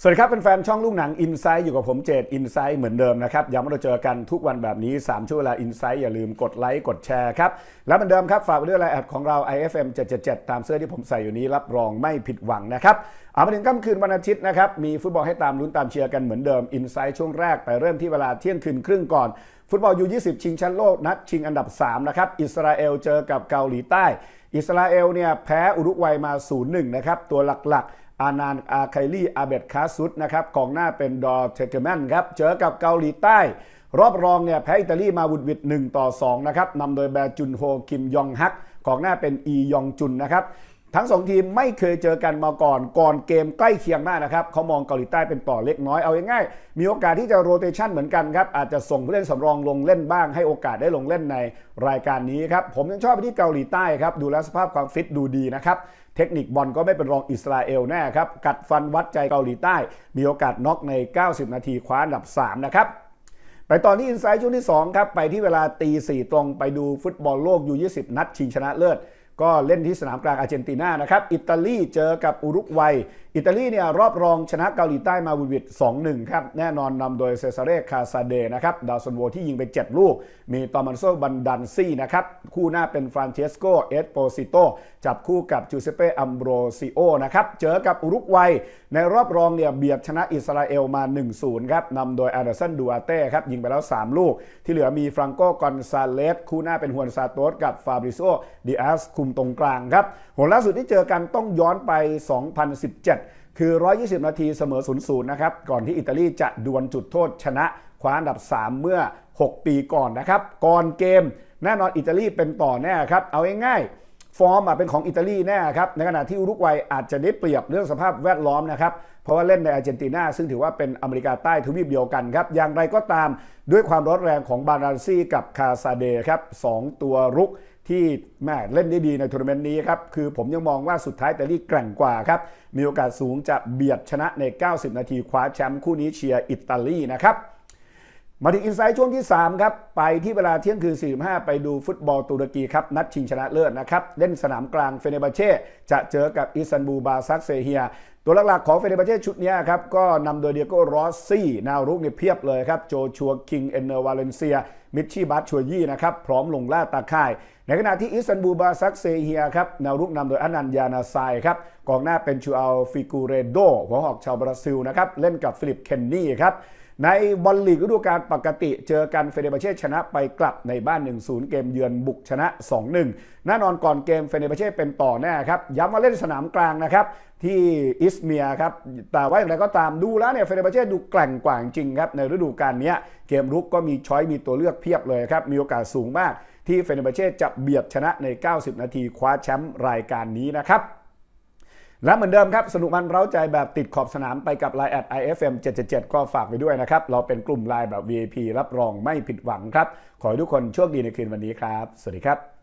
สวัสดีครับเป็นแฟนช่องลูกหนัง i n s i ซ h ์อยู่กับผมเจด i n s i ซ h ์เหมือนเดิมนะครับย้ำว่าเราเจอกันทุกวันแบบนี้ 3 ช่วงเวลา i n s i ซ h ์อย่าลืมกดไลค์กดแชร์ครับ และเหมือนเดิมครับ ฝากไว้ด้วยไลน์แอดของเรา IFM 777 ตามเสื้อที่ผมใส่อยู่นี้รับรองไม่ผิดหวังนะครับเอามาถึงค่ำคืนวันอาทิตย์นะครับมีฟุตบอลให้ตามลุ้นตามเชียร์กันเหมือนเดิม i n s i ซ h ์ช่วงแรกไปเริ่มที่เวลาเที่ยงคืนครึ่งก่อนฟุตบอลยู20 ชิงแชมป์โลกนัดชิงอันดับ3นะครับอิสราเอลเจอกับเกาหลีใต้ อิสราเอลเนี่ยแพ้อุรุกวัยมา 0-1 นะครับตัวหลักๆ อานานอาไคลี่อาเบตคาซุดนะครับกองหน้าเป็นดอร์เทเกแมนครับเจอกับเกาหลีใต้ รอบรองเนี่ยแพ้อิตาลีมาวุดวิด1ต่อ2นะครับนำโดยแบจุนโฮคิมยองฮักกองหน้าเป็นอียองจุนนะครับ ทั้งสองทีมไม่เคยเจอกันมาก่อนก่อนเกมใกล้เคียงมากนะครับเขามองเกาหลีใต้เป็นต่อเล็กน้อยเอาง่ายๆมีโอกาสที่จะโรเตชันเหมือนกันครับอาจจะส่งผู้เล่นสำรองลงเล่นบ้าง ให้โอกาสได้ลงเล่นในรายการนี้ครับผมยังชอบไปที่เกาหลีใต้ครับดูแลสภาพความฟิตดูดีนะครับเทคนิคบอลก็ไม่เป็นรองอิสราเอลแน่ครับกัดฟันวัดใจเกาหลีใต้ มีโอกาสน็อกใน 90 นาทีคว้าอันดับ 3 นะครับไปตอนที่อินไซต์ช่วงที่2ครับไปที่เวลาตีสี่ตรงไปดูฟุตบอลโลกยู20 นัดชิงชนะเลิศ ก็เล่นที่สนามกลางอาร์เจนตินานะครับ อิตาลีเจอกับอุรุกวัย อิตาลีเนี่ยรอบรองชนะเกาหลีใต้มาบุดวิด2-1 ครับ แน่นอนนำโดยเซซาเรคาซาเดนะครับ ดาวซันโวที่ยิงไป 7 ลูก มีตอมันโซบันดันซี่นะครับ คู่หน้าเป็นฟรานเชสโก เอสโปซิโต จับคู่กับจูเซเปอัมโบรซิโอนะครับ เจอกับอุรุกวัย ในรอบรองเนี่ยเบียดชนะอิสราเอลมา 1-0 ครับนำโดยอาร์เดสันดูอาเต้ครับยิงไปแล้ว 3 ลูก ที่เหลือมีฟรังโกกอนซาเลสคู่หน้าเป็นฮวนซาโตสกับฟาบริโซดิอาสคุมตรงกลางครับผลล่าสุดที่เจอกันต้องย้อนไป 2017 คือ 120 นาทีเสมอ 0-0 นะครับ ก่อนที่อิตาลีจะดวลจุดโทษชนะคว้าอันดับ 3 เมื่อ 6 ปีก่อนนะครับ ก่อนเกม แน่นอนอิตาลีเป็นต่อแน่ครับ เอาง่ายๆฟอร์มเป็นของอิตาลีแน่ครับ ในขณะที่อุรุกวัยอาจจะได้เปรียบเรื่องสภาพแวดล้อมนะครับเพราะว่าเล่นในอาร์เจนตินาซึ่งถือว่าเป็นอเมริกาใต้ทวีปเดียวกันครับ อย่างไรก็ตามด้วยความร้อนแรงของบาราซี่กับคาซาเดครับสองตัวรุก ที่แม่เล่นได้ดีในทัวร์นาเมนต์นี้ครับ คือผมยังมองว่าสุดท้ายอิตาลีแกร่งกว่าครับ มีโอกาสสูงจะเบียดชนะใน 90 นาทีคว้าแชมป์คู่นี้เชียร์อิตาลีนะครับ มาถึงอินไซต์ช่วงที่ 3 ครับ ไปที่เวลาเที่ยงคืน 45 ไปดูฟุตบอลตุรกีครับ นัดชิงชนะเลิศนะครับ เล่นสนามกลางเฟเนบาเช่จะเจอกับอิสตันบูลบาซักเซเฮีย ตัวหลักๆของเฟเนบาเช่ชุดนี้ครับ ก็นำโดยเดียโก้รอสซี่แนวรุกเนี่ยเพียบเลยครับ โจชัวคิง เอนเนอร์วาเลนเซีย มิชชี่บัตชัวยี่นะครับ พร้อมลงล่าตาข่าย ในขณะที่อิสตันบูลบาซักเซเฮียครับแนวรุกนำโดยอนันยานาไซครับกองหน้าเป็นชูอัลฟิกูเรโดหัวหอกชาวบราซิลนะครับเล่นกับฟิลิปเคนนี่ครับ ในบอลลีกฤดูกาลปกติเจอกันเฟเนบาเช่ชนะไปกลับในบ้าน 1-0 เกมเยือนบุกชนะ 2-1 แน่นอนก่อนเกมเฟเนบาเช่เป็นต่อแน่ครับ ย้ำว่าเล่นสนามกลางนะครับ ที่อิสเมียครับ แต่ว่าอย่างไรก็ตามดูแล้วเนี่ยเฟเนบาเช่ดูแกร่งกว่าจริงครับในฤดูกาลนี้เกมรุกก็มีช้อยมีตัวเลือกเพียบเลยครับ มีโอกาสสูงมากที่เฟเนบาเช่จะเบียดชนะใน 90 นาทีคว้าแชมป์รายการนี้นะครับ และเหมือนเดิมครับ สนุกมันเร้าใจแบบติดขอบสนามไปกับ Line แอด IFM 777ก็ฝากไปด้วยนะครับ เราเป็นกลุ่มไลน์แบบ VIP รับรองไม่ผิดหวังครับ ขอให้ทุกคนโชคดีในคืนวันนี้ครับ สวัสดีครับ